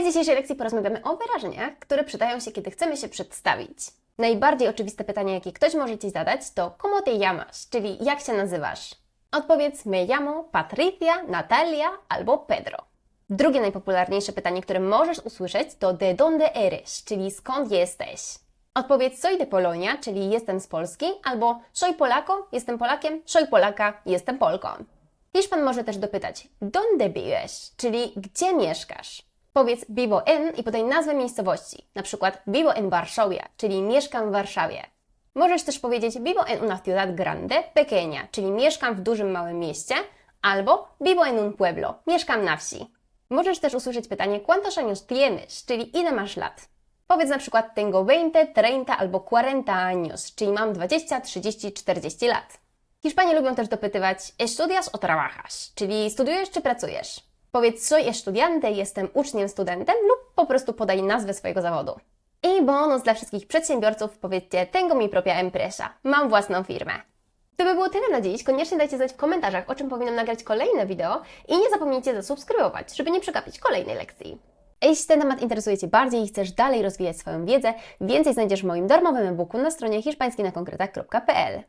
W dzisiejszej lekcji porozmawiamy o wyrażeniach, które przydają się, kiedy chcemy się przedstawić. Najbardziej oczywiste pytanie, jakie ktoś może Ci zadać, to ¿Cómo te llamas?, czyli jak się nazywasz? Odpowiedz me llamo Patricia, Natalia albo Pedro. Drugie najpopularniejsze pytanie, które możesz usłyszeć to de dónde eres, czyli skąd jesteś? Odpowiedz soy de Polonia, czyli jestem z Polski, albo soy Polaco, jestem Polakiem, soy Polaka, jestem Polką. Hiszpan może też dopytać ¿Dónde vives?, czyli gdzie mieszkasz? Powiedz vivo en i podaj nazwę miejscowości, na przykład vivo en Varsovia, czyli mieszkam w Warszawie. Możesz też powiedzieć vivo en una ciudad grande, pequeña, czyli mieszkam w dużym małym mieście, albo vivo en un pueblo, mieszkam na wsi. Możesz też usłyszeć pytanie ¿Cuántos años tienes?, czyli ile masz lat? Powiedz na przykład tengo 20, 30 albo 40 años, czyli mam 20, 30, 40 lat. Hiszpanie lubią też dopytywać ¿estudias o trabajas?, czyli studiujesz czy pracujesz? Powiedz soy estudiante, jestem uczniem, studentem lub po prostu podaj nazwę swojego zawodu. I bonus dla wszystkich przedsiębiorców, powiedzcie tengo mi propia empresa, mam własną firmę. To by było tyle na dziś. Koniecznie dajcie znać w komentarzach, o czym powinnam nagrać kolejne wideo i nie zapomnijcie zasubskrybować, żeby nie przegapić kolejnej lekcji. Jeśli ten temat interesuje Cię bardziej i chcesz dalej rozwijać swoją wiedzę, więcej znajdziesz w moim darmowym e-booku na stronie hiszpańskinakonkretach.pl.